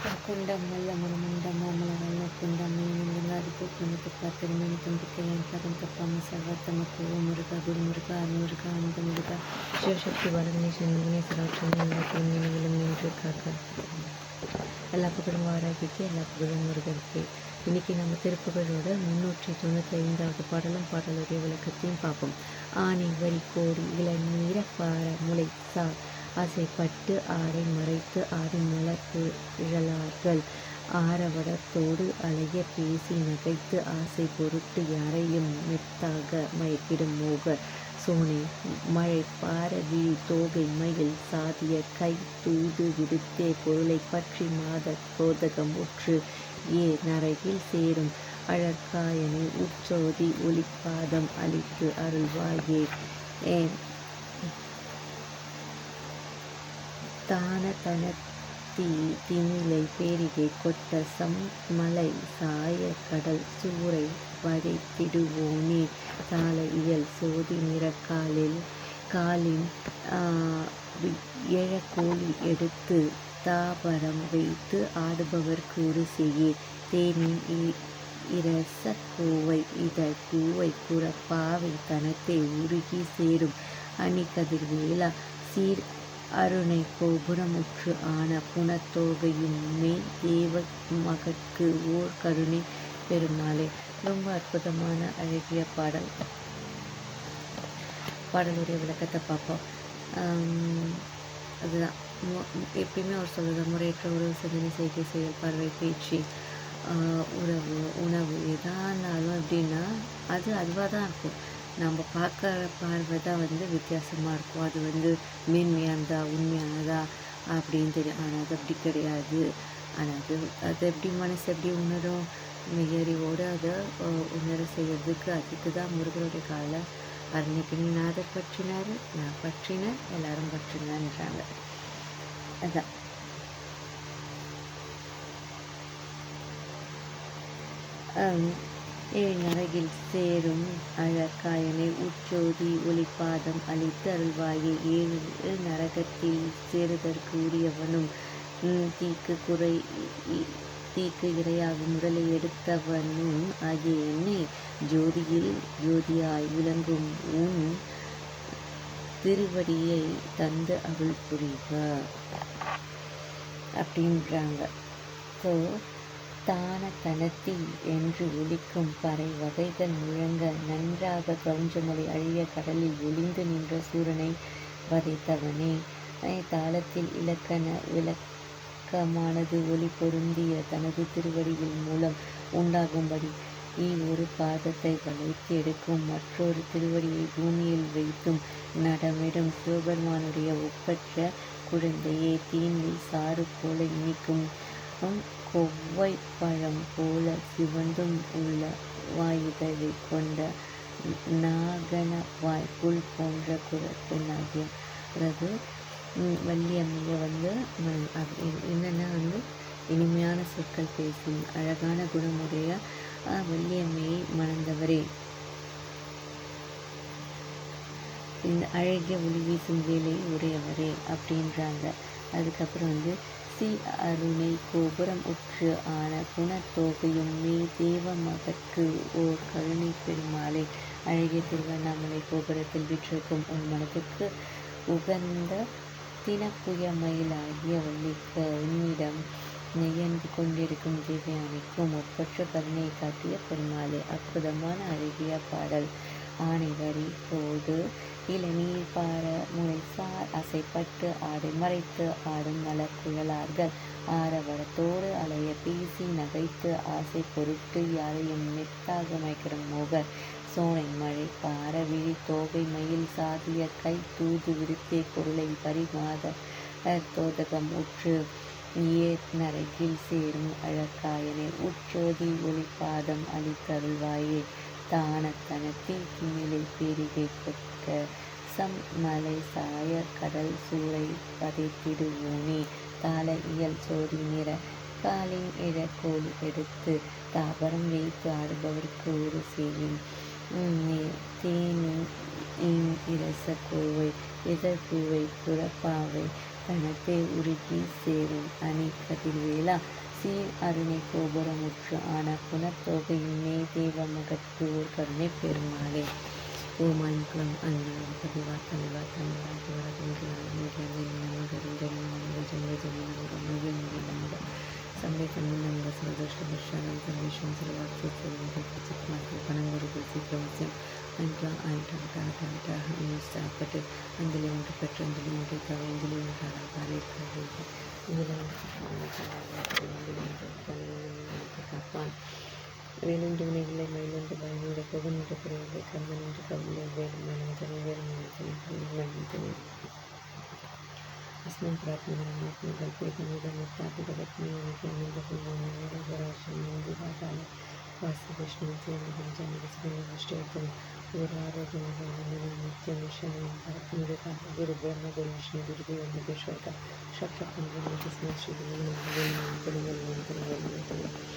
குண்டம் நல்ல மனமுண்டம் மாமல நல்ல அருமுருகா அந்த சிவசக்தி வடகணி சண்முகனே நினைவிலும் நின்று காக்க. எல்லா புகழும் ஆராய்ச்சிக்கு எல்லா புகழும் முருகருக்கு இன்னைக்கு நம்ம திருப்புகளோட முன்னூற்றி தொண்ணூற்றி ஐந்தாவது பாடலும் பாடலுடைய விளக்கத்தையும் பார்ப்போம். ஆனை வரி கோடி இளநீர பார முளை சா ஆசைப்பட்டு ஆடை மறைத்து ஆடி மலர் இழலார்கள் ஆரவடத்தோடு அலைய பேசி நகைத்து ஆசை பொருட்டு யாரையும் மெத்தாக மயக்கிடும் மோக சோனை மழை பாரதி தோகை மயில் சாதிய கை தூது விடுத்தே பொருளை பற்றி மாத கோதகம் ஒற்று. ஏ நரகில் சேரும் அழற்காயனை உச்சோதி ஒளிப்பாதம் அளித்து அருள்வாயே. ஏ தான தனத்தி திமிலை பேரிகை கொட்ட சம் மலை சாய கடல் சூறை வதைத்திடுவோனே சால இயல் சோதி நிறக்காலில் காலின் இழக்கோழி எடுத்து தாபரம் வைத்து ஆடுபவர்க்கு ஒரு செய்யே. தேனின் இரச கோவை இதழ் பூவை புறப்பாவை தனத்தை உருகி சேரும். அணிகதிர்வேலா சீர் அருணை கோபுரமுற்று ஆன புனத்தோகையும் மேல் தேவ மகற்கு ஓர் கருணை பெருமாளே. ரொம்ப அற்புதமான அழகிய பாடல். பாடலுடைய விளக்கத்தை பார்ப்போம். அதுதான். எப்பயுமே அவர் சொல்கிறது முறையற்ற உறவு சிந்தனை செய்கை செயல் பார்வை பேச்சு உறவு உணவு எதானாலும் அப்படின்னா அது அதுவாக தான் இருக்கும். நம்ம பார்க்குற பார்வை தான் வந்து வித்தியாசமாக இருக்கும். அது வந்து மேன்மையானதா உண்மையானதா அப்படின்னு தெரியும். ஆனால் அது அப்படி கிடையாது. ஆனால் அது அது எப்படி மனசு எப்படி உணரும்? மெய்யறிவோடு அதை உணர செய்கிறதுக்கு அதுக்கு தான் முருகனுடைய காலை அன்னைக்கு நாதர் பற்றினார் நான் பற்றினேன் எல்லாரும் பற்றினான்றாங்க அதான். ஏழ்நரகில் சேரும் அழக்காயனை உச்சோதி ஒளிப்பாதம் அளித்து அருள்வாயே ஏழு நரகத்தில் சேருதற்கு உரியவனும் தீக்கு குறை தீக்கு இரையாகும் உடலை எடுத்தவனும் ஆகிய என்னை ஜோதியில் ஜோதியாய் விளங்கும் உன் திருவடியை தந்து அருள் புரிவ அப்படின்றாங்க. ஸோ தான தனத்தி என்று ஒலிக்கும் பறை வகைகள் முழங்க நன்றாக கவுஞ்சமொழி அழிய கடலில் ஒளிந்து நின்ற சூரனை வதைத்தவனே. தாளத்தில் இலக்கண விளக்கமானது ஒளி பொருந்திய தனது திருவடியின் மூலம் உண்டாகும்படி ஒரு பாதத்தை வளைத்து எடுக்கும் மற்றொரு திருவடியை பூமியில் வைத்தும் நடமிடும் சிவபெருமானுடைய ஒப்பற்ற குழந்தையே தீனில் சாறு போல இனிக்கும். கொவ்வை பழம் போல சிவந்தும் உள்ள வாயுதழை கொண்ட நாகன வாய் புல் போன்ற குரப்பெண்ணாகிய அதாவது வள்ளியம்மையை வந்து என்னென்னா வந்து இனிமையான சொற்கள் பேசும் அழகான குணமுடைய வள்ளியம்மையை மணந்தவரே. இந்த அழகிய ஒளி வீசும் வேலை உடையவரே அப்படின்றாங்க. அதுக்கப்புறம் வந்து சி அருணை கோபுரம் உற்று ஆன குணத்தோகையும் மே தேவ மகற்கு ஓர் கருணை பெருமாளை அழகிய திருவண்ணாமலை கோபுரத்தில் விற்றிருக்கும் உன் மனதுக்கு உகந்த தினப்புயமயிலாகிய வள்ளிக்க உன்னிடம் நெய்யன்று கொண்டிருக்கும் தேவையானைக்கும் ஒப்பற்ற கருணை காட்டிய பெருமாளே அற்புதமான அழகிய பாடல். ஆணை வரி போது இளநீர் பார முளைசார் அசைப்பட்டு ஆடு மறைத்து ஆடும் மலர் குழலார்கள். ஆரவரத்தோடு அலைய பேசி நகைத்து ஆசை பொருட்டு யாரையும் மெத்தாக மயக்கிடும் மோகர். சோனை மழை பார விழி தோகை மயில் சாதிய கை தூது விருத்தே பொருளை பரிமாத தோதகம் உற்று ஏர் நரகில் சேரும் அழக்காயனே உச்சோதி ஒளிப்பாதம் அளித்தருள்வாயே. தீ கிண்ணில் பேரிகை சம் மலை சாய கடல் சூறை பதைத்திடுவோனே. தாள இயல் சோதி நிற காலின் இழக்கோல் எடுத்து தாபரம் வைத்து ஆடுபவருக்கு ஒரு செய்யும் தேனின் இரச கோவை இதற்குவை புறப்பாவை கணத்தை உருகி சேரும் அணி கதிர்வேலா. சீர் அருணை கோபுரமுற்று ஆன புனத்தொகையினை தெய்வமுகத்து ஒரு கருணை பெருமாளே. ഓമാനിക്കുളം അനുഗ്രഹം പതിവാത്തമിവ സംരക്ഷണം സന്തോഷപക്ഷാനം സംരക്ഷണം സർവാക്ഷിച്ചണം ഗുരുകുലത്തിൽ പ്രവചനം അൻപ അനുഷ്ഠാപ്പെട്ട് അഞ്ചലി കൊണ്ട് പെട്ട് അഞ്ചലി കൊണ്ട് കവഞ്ചലി കൊണ്ടാണ് പാലിക്കുന്നത് ഇതിലാണ് കപ്പാൻ ஒன்று பெற்று அஞ்சலி ஒன்று தவிர அஞ்சலி ஒன்றாக பாலியிருக்கிறது காப்பான் வேலென்று வினைகளை மயிலென்று பயனிட புகனின்ற குறைகளை கந்தன் என்று கவிலை வேறு மனிதனை வேறு மனிதனை अस्मिन् प्रार्थनात्मकं कल्पेतमिदमुत्थापितपत्नीयनित्यमिदपुण्यनिरपराशं वास्तविष्णुत्वमिदं जनकसुखनिष्ठेतुं गुरारोग्यमनित्यमिशनं भरतमुदिता गुरुब्रह्म गुरुविष्णु गुरुदेव महेश्वर का शक्यपञ्चमस्मै ஓம்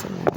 for watching.